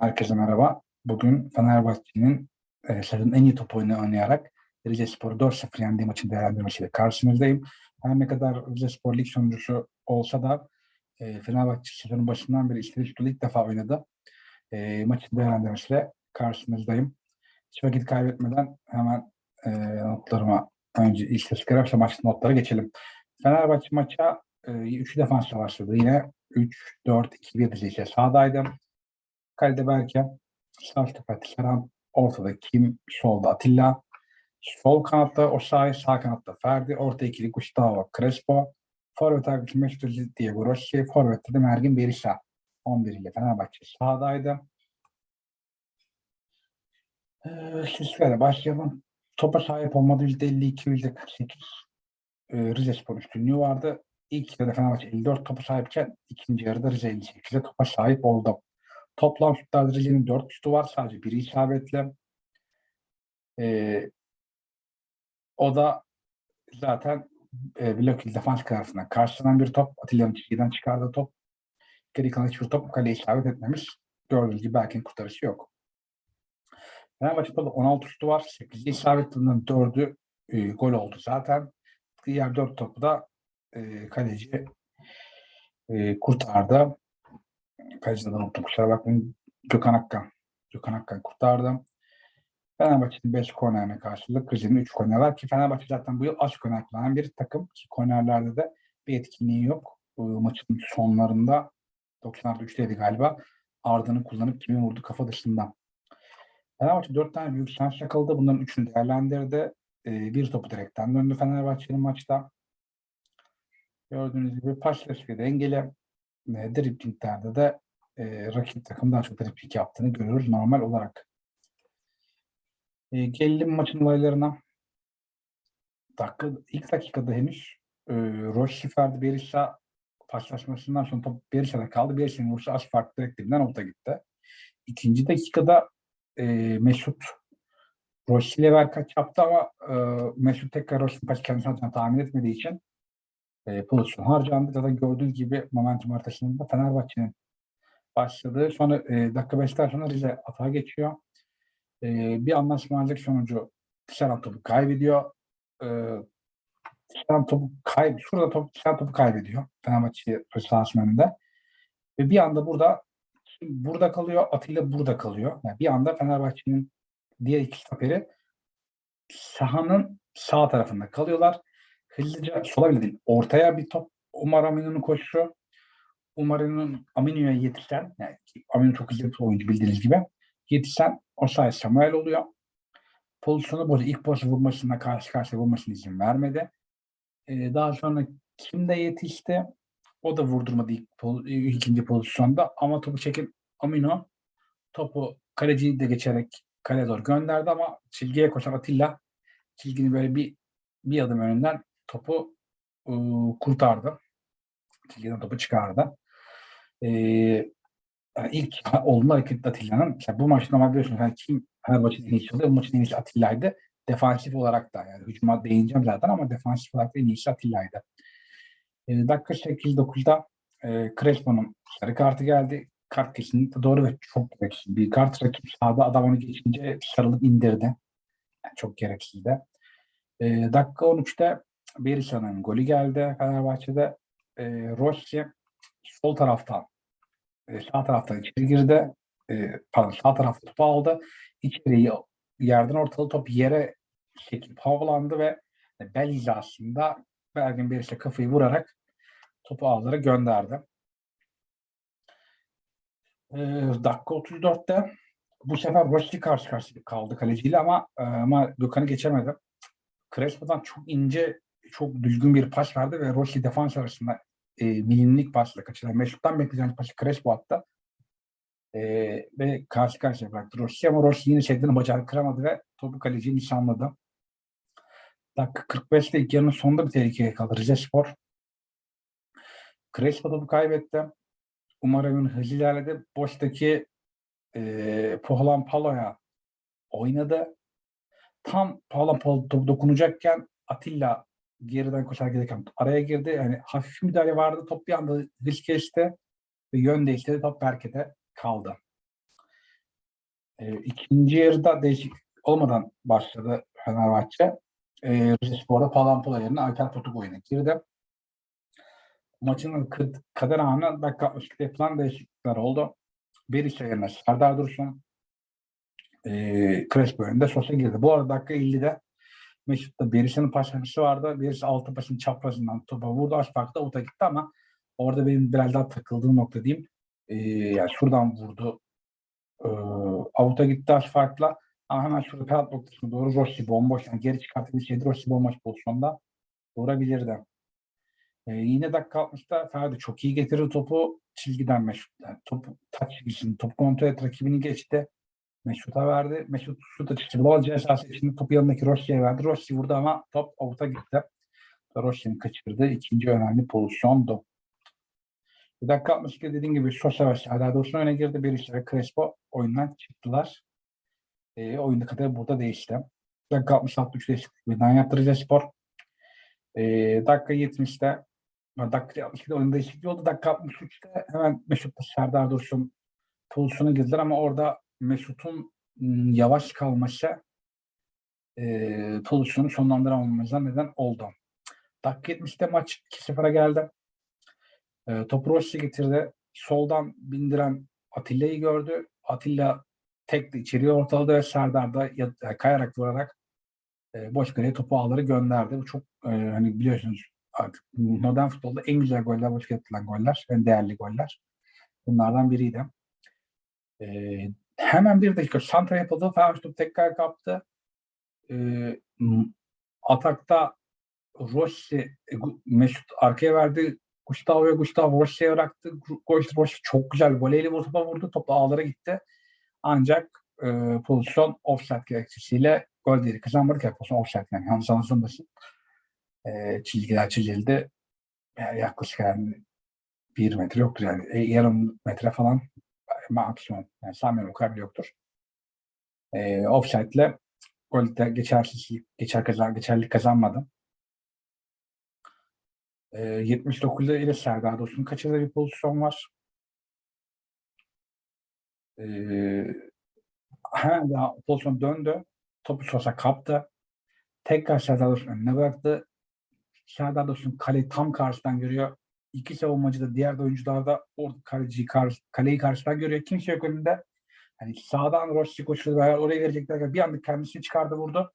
Herkese merhaba. Bugün Fenerbahçe'nin e, sezonun en iyi top oyunu oynayarak Rize Spor'u 4-0 yendiği maçın değerlendirmesiyle karşınızdayım. Her ne kadar Rize Spor lig sonuncusu olsa da e, Fenerbahçe sezonun başından beri istediği ilk defa oynadı. E, maçın değerlendirmesiyle karşınızdayım. Hiç vakit kaybetmeden hemen e, notlarıma önce istatistikler yoksa maç notlara geçelim. Fenerbahçe maça e, 3 defansla başladı. Yine 3-4-2-1 dizisiyle sahadaydı. Kalede Berke, sağ stoper Serhan, ortada Kim, solda Atilla, sol kanatta Osayi, sağ kanatta Ferdi, orta ikili Gustavo Crespo, forvet arkası Mesut Diego Rossi, forvette de Mergin Berisha. 11 ile Fenerbahçe sahadaydı. Ee, istatistiklere başlayalım. Topa sahip olmadı %52, %48 e, Rize Spor üstünlüğü vardı. İlk yarıda Fenerbahçe 54 topa sahipken ikinci yarıda Rize 58'e topa sahip oldu. Toplam şutlarda Rize'nin 4 şutu var. Sadece biri isabetli. Ee, o da zaten e, blok defans tarafından karşılanan bir top. Atilla'nın çizgiden çıkardığı top. Geri kalan hiçbir top kaleye isabet etmemiş. Gördüğünüz gibi Berk'in kurtarışı yok. Fenerbahçe'de 16 şutu var. 8'i isabetli. Bunların 4'ü e, gol oldu zaten. Diğer 4 topu da e, kaleci e, kurtardı. Kaleciden unuttum kusura bakmayın. Gökhan Akkan. Gökhan Akkan kurtardı. Fenerbahçe'nin 5 kornerine karşılık Rize'nin 3 korner var ki Fenerbahçe zaten bu yıl az korner bir takım ki kornerlerde de bir etkinliği yok. Maçın sonlarında 90'larda 3'teydi galiba. Ardını kullanıp kimin vurdu kafa dışında. Fenerbahçe 4 tane büyük şans yakaladı. Bunların 3'ünü değerlendirdi. Ee, bir topu direkten döndü Fenerbahçe'nin maçta. Gördüğünüz gibi ve dengeli. E, driblinglerde de e, rakip takım daha çok dribling yaptığını görüyoruz normal olarak. E, gelelim maçın olaylarına. Dakika, ilk dakikada henüz e, Roche Ferdi Berisha paslaşmasından sonra top Berisha'da kaldı. Berisha'nın vuruşu az farklı direkt dibinden orta gitti. İkinci dakikada e, Mesut Roche ile Verkaç yaptı ama e, Mesut tekrar pas kendisine atacağını tahmin etmediği için e, pozisyon harcandı. Zaten gördüğünüz gibi momentum haritasında Fenerbahçe'nin başladığı. Sonra e, dakika 5'ten sonra Rize atağa geçiyor. E, bir anlaşmazlık sonucu Serhan topu kaybediyor. E, Serhan topu kay şurada top, Serhan topu kaybediyor. Fenerbahçe sahasının önünde. Ve bir anda burada burada kalıyor, Atilla burada kalıyor. Yani bir anda Fenerbahçe'nin diğer iki stoperi sahanın sağ tarafında kalıyorlar. Hızlıca sola değil. Ortaya bir top Umar Aminu'nun koşusu. Umar Aminu'nun Aminu'ya yetişen, yani Aminu çok hızlı bir oyuncu bildiğiniz gibi. Yetişen o sayede Samuel oluyor. Pozisyonu bozuyor. İlk pozisyon vurmasına karşı karşıya vurmasına izin vermedi. Ee, daha sonra kim de yetişti? O da vurdurmadı ilk, ikinci pozisyonda ama topu çeken Amino topu kaleciyi de geçerek kaleye doğru gönderdi ama çizgiye koşan Atilla çizgini böyle bir bir adım önünden topu e, kurtardı. Çizgiden topu çıkardı. E, yani ilk olumlu hareket Atilla'nın. Mesela bu maçta ama biliyorsunuz yani kim Fenerbahçe'nin en iyisi oluyor. Bu maçın en iyisi Atilla'ydı. Defansif olarak da yani hücuma değineceğim zaten ama defansif olarak da en iyisi Atilla'ydı. E, dakika 8-9'da e, Crespo'nun sarı kartı geldi. Kart kesinlikle doğru ve çok gereksiz bir kart. Rakip sahada adam onu geçince sarılıp indirdi. Yani çok gereksizdi. E, dakika 13'te Berisha'nın golü geldi Fenerbahçe'de. E, Rossi sol taraftan e, sağ taraftan içeri girdi. E, pardon sağ tarafta topu aldı. İçeriye yerden ortalı top yere çekip havalandı ve bel hizasında Bergin Berisha kafayı vurarak topu ağlara gönderdi. E, dakika 34'te bu sefer Rossi karşı karşıya kaldı kaleciyle ama e, ama Gökhan'ı geçemedi. Crespo'dan çok ince, çok düzgün bir pas verdi ve Rossi defans arasında e, milimlik pasla kaçırdı. Mesut'tan bekleyeceğiniz pası Crespo attı. E, ve karşı karşıya bıraktı Rossi ama Rossi yine şeklini bacağı kıramadı ve topu kaleciyi nişanladı. Dakika 45'te ilk yarının sonunda bir tehlikeye kaldı Rize Spor. Crespo topu kaybetti. Umarım hızlı ilerledi. Boştaki e, Pohlan Palo'ya oynadı tam Paula Paul dokunacakken Atilla geriden koşar gelirken araya girdi. Yani hafif müdahale vardı. Top bir anda hız geçti ve yön değiştirdi. Top Berke'de kaldı. E, ikinci yarıda değişik olmadan başladı Fenerbahçe. E, Rizespor'da Palampula yerine Alper Potuk oyuna girdi. Maçın kader anı dakika 62'de yapılan değişiklikler oldu. Berisha yerine Serdar Dursun, e, Crespo önünde Sosa girdi. Bu arada dakika 50'de Mesut'ta Berisha'nın pasajı vardı. Berisha altı başın çaprazından topa vurdu. Aspark'ta uta gitti ama orada benim biraz daha takıldığım nokta diyeyim. E, yani şuradan vurdu. E, avuta gitti Aspark'la. Ama hemen şurada penaltı noktasına doğru Rossi bomboş. Yani geri çıkartılabilseydi Rossi bomboş pozisyonda vurabilirdi. Ee, yine dakika 60'ta Ferdi çok iyi getirdi topu. Çizgiden Mesut. Yani topu taç çizgisini, top kontrol et, rakibini geçti. Mesut'a verdi. Mesut şut açısı bulamadı esası için topu yanındaki Rossi'ye verdi. Rossi vurdu ama top avuta gitti. Rossi'nin kaçırdığı ikinci önemli pozisyondu. Bir dakika 62 dediğim gibi Sosa ve Serdar Dursun öne girdi. Berisha ve Crespo oyundan çıktılar. E, oyunda kadar burada değişti. Dakika 66 3 değişiklik birden yaptı Rizespor. E, dakika 70'te dakika 62'de oyun değişikliği oldu. Dakika 63'te hemen Mesut'la Serdar Dursun pozisyona girdiler ama orada Mesut'un yavaş kalması e, pozisyonu sonlandıramamamıza neden oldu. Dakika 70'te maç 2-0'a geldi. E, topu Rossi getirdi. Soldan bindiren Atilla'yı gördü. Atilla tek de içeriye ortaladı ve Serdar da yani kayarak vurarak e, boş kaleye topu ağları gönderdi. Bu çok e, hani biliyorsunuz artık modern futbolda en güzel goller boş atılan goller. En değerli goller. Bunlardan biriydi. E, hemen bir dakika santra yapıldı. Fenerbahçe tekrar kaptı. E, atakta Rossi, e, Mesut arkaya verdi. Gustavo'ya Gustavo Rossi'ye bıraktı. Gu- Rossi çok güzel voleyle topa vurdu. Top ağlara gitti. Ancak e, pozisyon offside gerekçesiyle gol değeri kazanmadık. Yani pozisyon offside yani yanlış anlaşılmasın. E, çizgiler çizildi. Yani yaklaşık yani bir metre yoktur yani. E, yarım metre falan maksimum. Yani sanmıyorum o kadar bile yoktur. E, offside ile gol de geçersiz, geçer kazan, geçerlik kazanmadı. E, 79'da ile Serdar Dursun'un kaçırdığı bir pozisyon var. E, hemen daha pozisyon döndü. Topu Sosa kaptı. Tekrar Serdar Dursun önüne bıraktı. Serdar Dursun kaleyi tam karşıdan görüyor. İki savunmacı da diğer oyuncular da orada kaleciyi kar, kaleyi karşıdan görüyor. Kimse yok önünde. Hani sağdan Rossi koşuyordu. veya Oraya verecekler. Bir anda kendisini çıkardı vurdu.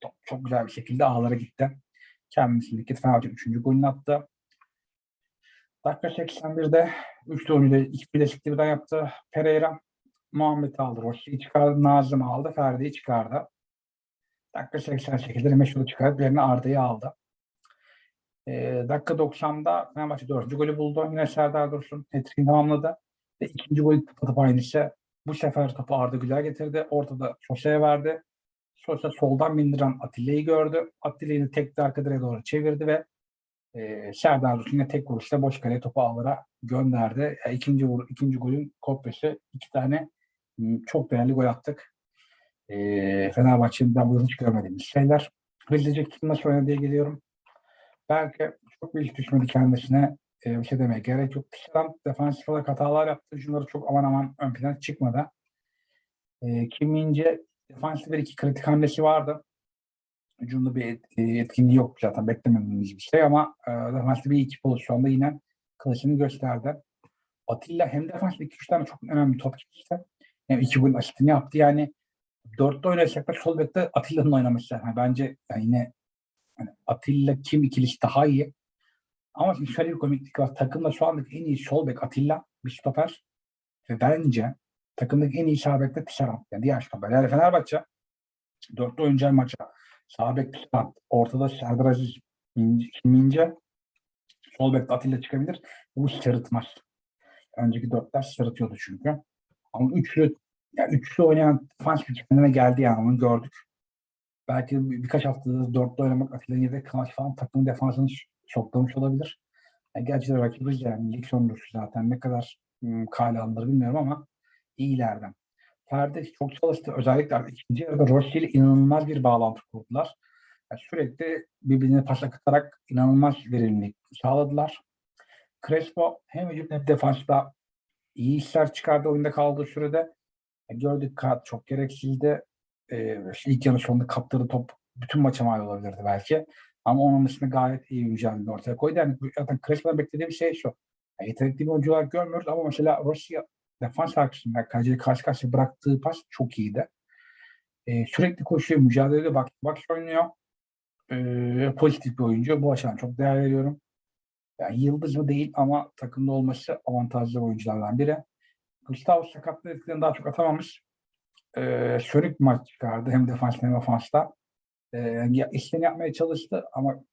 Top çok güzel bir şekilde ağlara gitti. Kendisindeki Fenerbahçe 3. golünü attı. Dakika 81'de 3 oyuncuyla iki bileşikli birden yaptı. Pereira Muhammed aldı. Rossi'yi çıkardı. Nazım aldı. Ferdi'yi çıkardı. Dakika 88'de Meşhur'u çıkarıp yerine Arda'yı aldı. Ee, dakika 90'da Fenerbahçe 4. golü buldu. Yine Serdar Dursun hat tamamladı. Ve ikinci golü kapatıp aynısı. Bu sefer topu Arda Güler getirdi. Ortada Sosa'ya verdi. Sosa soldan bindiren Atilla'yı gördü. Atilla'yı tek arka direğe doğru çevirdi ve e, Serdar Dursun yine tek vuruşla boş kaleye topu ağlara gönderdi. Yani ikinci, vur, ikinci golün kopyası. iki tane çok değerli gol attık. E, Fenerbahçe'den bu yıl hiç görmediğimiz şeyler. Hızlıca kim nasıl oynadı diye geliyorum. Belki çok bir iş düşmedi kendisine. E, bir şey demeye gerek yok. Dışarıdan defansif olarak hatalar yaptı. Şunları çok aman aman ön plana çıkmadı. E, Kim Min-jae defansif bir iki kritik hamlesi vardı. Hücumda bir e, etkinliği yok zaten beklemediğimiz bir şey ama e, defansif bir iki pozisyonda yine kılıcını gösterdi. Atilla hem defansif iki üç tane çok önemli top çıktı. Hem iki golün asistini yaptı yani dörtte oynayacaklar sol bekte Atilla'nın oynaması. Yani bence yani yine yani Atilla kim ikilisi daha iyi. Ama şimdi şöyle bir komiklik var. Takımda şu andaki en iyi sol bek Atilla bir stoper. Ve bence takımdaki en iyi sağ bek de Tisserand. Yani diğer stoper. Yani Fenerbahçe dörtte oyuncağı maça sağ bek Tisserand. Ortada Serdar Aziz Mince, Mince sol Atilla çıkabilir. Bu sırıtmaz. Önceki dörtler sırıtıyordu çünkü. Ama üçlü yani üçlü oynayan gücü kendine geldi yani onu gördük. Belki bir, birkaç haftada dörtlü oynamak Atilla'nın yedek kalması falan takımın defansını şoklamış olabilir. Yani gerçi de rakibi yani lig sonuncusu zaten ne kadar ım, kale alınır bilmiyorum ama iyilerden. Ferdi çok çalıştı. Özellikle ikinci yarıda Rossi ile inanılmaz bir bağlantı kurdular. Yani sürekli birbirine pas akıtarak inanılmaz verimlilik sağladılar. Crespo hem hücum hem defansta iyi işler çıkardı oyunda kaldığı sürede. E, gördük kağıt çok gereksizdi. E, ilk yarı sonunda kaptırdığı top bütün maça mal olabilirdi belki. Ama onun dışında gayet iyi mücadele ortaya koydu. Yani zaten Crespo'dan beklediğim şey şu. Yani yetenekli bir oyuncu olarak görmüyoruz ama mesela Rossi defans arkasında kaleciyle karşı karşıya bıraktığı pas çok iyiydi. E, sürekli koşuyor, mücadelede bak bak oynuyor. E, pozitif bir oyuncu. Bu açıdan çok değer veriyorum. Yani yıldız mı değil ama takımda olması avantajlı oyunculardan biri. Gustavo sakatlığı daha çok atamamış. E, sönük bir maç çıkardı hem defans hem ofansta. E, ya- işlerini yapmaya çalıştı ama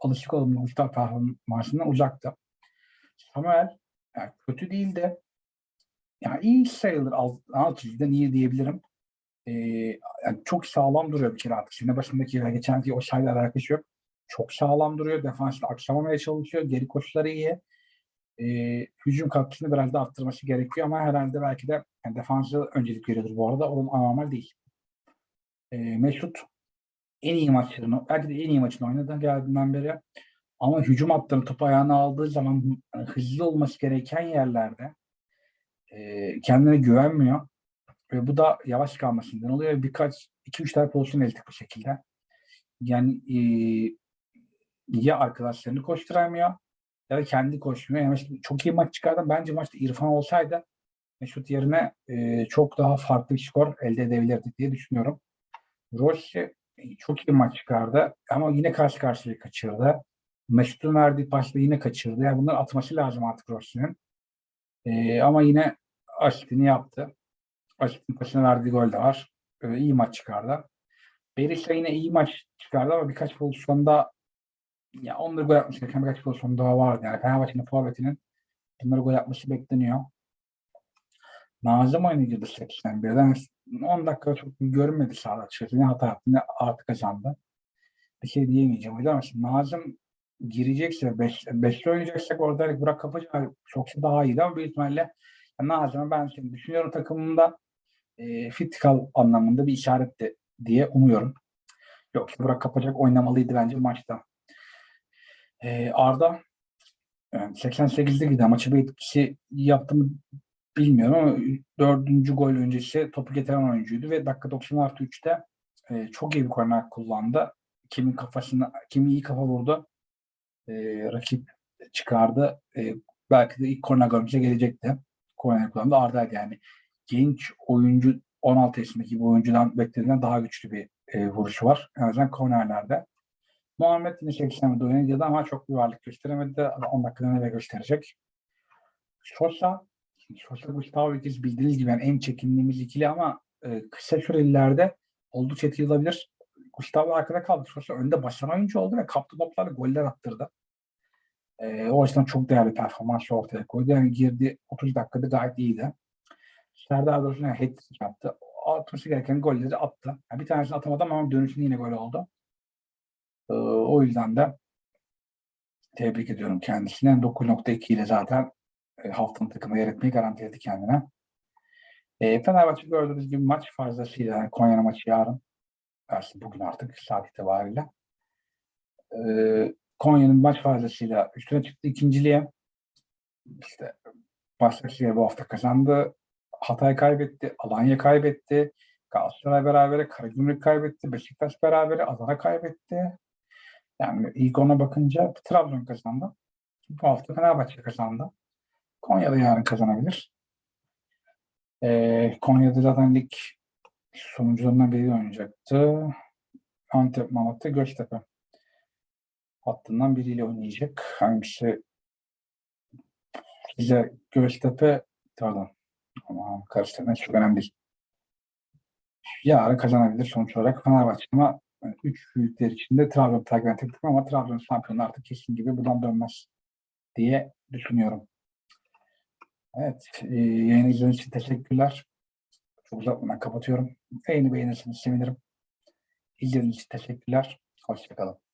alışık olduğumuz Gustavo performansından uzaktı. Samuel yani kötü değil de yani iyi sayılır alt, alt iyi diyebilirim. Ee, yani çok sağlam duruyor bir kere artık. Sene başındaki ve geçenki o sayılar alakası yok. Çok sağlam duruyor. Defansla aksamamaya çalışıyor. Geri koşuları iyi. Ee, hücum katkısını biraz da arttırması gerekiyor ama herhalde belki de yani defansı öncelik veriyordur bu arada. O anormal değil. Ee, Mesut en iyi maçlarını, belki de en iyi maçını oynadı geldiğinden beri. Ama hücum hattını topu ayağına aldığı zaman hızlı olması gereken yerlerde e, kendine güvenmiyor. Ve bu da yavaş kalmasından oluyor. Birkaç, iki üç tane pozisyon elde bu şekilde. Yani e, ya arkadaşlarını koşturamıyor ya da kendi koşmuyor. Yani çok iyi maç çıkardı. Bence maçta İrfan olsaydı Mesut yerine e, çok daha farklı bir skor elde edebilirdik diye düşünüyorum. Rossi e, çok iyi maç çıkardı ama yine karşı karşıya kaçırdı. Mesut'un verdiği pasla yine kaçırdı. Yani bunları atması lazım artık Rossi'nin. E, ama yine asistini yaptı. Asistin pasına verdiği gol de var. E, iyi maç çıkardı. Berisha yine iyi maç çıkardı ama birkaç pozisyonda ya onları gol yapması gereken birkaç pozisyon daha vardı. Yani Fenerbahçe'nin forvetinin bunları gol yapması bekleniyor. Nazım oynayacaktı 81'den. 10 dakika çok görünmedi sahada açıkçası. Ne hata yaptı ne artı kazandı. Bir şey diyemeyeceğim. Ama şimdi Nazım girecekse, 5 beşli oynayacaksak orada Burak Kapıcı çok daha iyiydi ama büyük ihtimalle yani Nazım'ı ben şimdi düşünüyorum takımımda e, fit kal anlamında bir işaretti diye umuyorum. Yoksa Burak Kapacak oynamalıydı bence maçta. E, Arda yani 88'de gidiyor. Maçı bir etkisi yaptı mı bilmiyorum ama dördüncü gol öncesi topu getiren oyuncuydu ve dakika 90 artı 3'te e, çok iyi bir korner kullandı. Kimin kafasına, kimi iyi kafa vurdu. E, rakip çıkardı. E, belki de ilk korner golümüze gelecekti. Korner kullandı. Arda yani genç oyuncu 16 yaşındaki bir oyuncudan beklediğinden daha güçlü bir e, vuruşu var. En azından kornerlerde. Muhammed yine 80'de oynadı ama çok bir varlık gösteremedi. Ama 10 dakikada ne gösterecek. Sosa Sosa Gustavo Ikiz bildiğiniz gibi yani en çekindiğimiz ikili ama e, kısa sürelerde oldukça etkili olabilir. Gustavo arkada kaldı. Sosa önde başlayan oyuncu oldu ve kaptı toplarla goller attırdı. E, o açıdan çok değerli performans ortaya koydu. Yani girdi 30 dakikada gayet iyiydi. Serdar Dursun yani hat-trick yaptı. Atması gereken golleri attı. Yani bir tanesini atamadı ama dönüşünde yine gol oldu. E, o yüzden de tebrik ediyorum kendisine. 9.2 ile zaten e, haftanın takımı yer etmeyi garantiledi kendine. E, Fenerbahçe gördüğünüz gibi maç fazlasıyla yani Konya'nın maçı yarın. Aslında bugün artık saat itibariyle. E, Konya'nın maç fazlasıyla üstüne çıktı ikinciliğe. İşte Başakşehir bu hafta kazandı. Hatay kaybetti. Alanya kaybetti. Galatasaray berabere. Karagümrük kaybetti. Beşiktaş berabere. Adana kaybetti. Yani ilk ona bakınca Trabzon kazandı. Bu hafta Fenerbahçe kazandı. Konya'da yarın kazanabilir. Ee, Konya'da zaten lig sonucularından biri oynayacaktı. Antep, Malatya, Göztepe hattından biriyle oynayacak. Hangisi size Göztepe pardon ama karıştırma çok önemli değil. Yarın kazanabilir sonuç olarak Fenerbahçe ama yani üç büyükler içinde Trabzon takip ettik ama Trabzon şampiyonu artık kesin gibi buradan dönmez diye düşünüyorum. Evet, e, yayın izlediğiniz için teşekkürler. Çok uzatmadan kapatıyorum. Yayını beğenirseniz sevinirim. İzlediğiniz için teşekkürler. Hoşçakalın.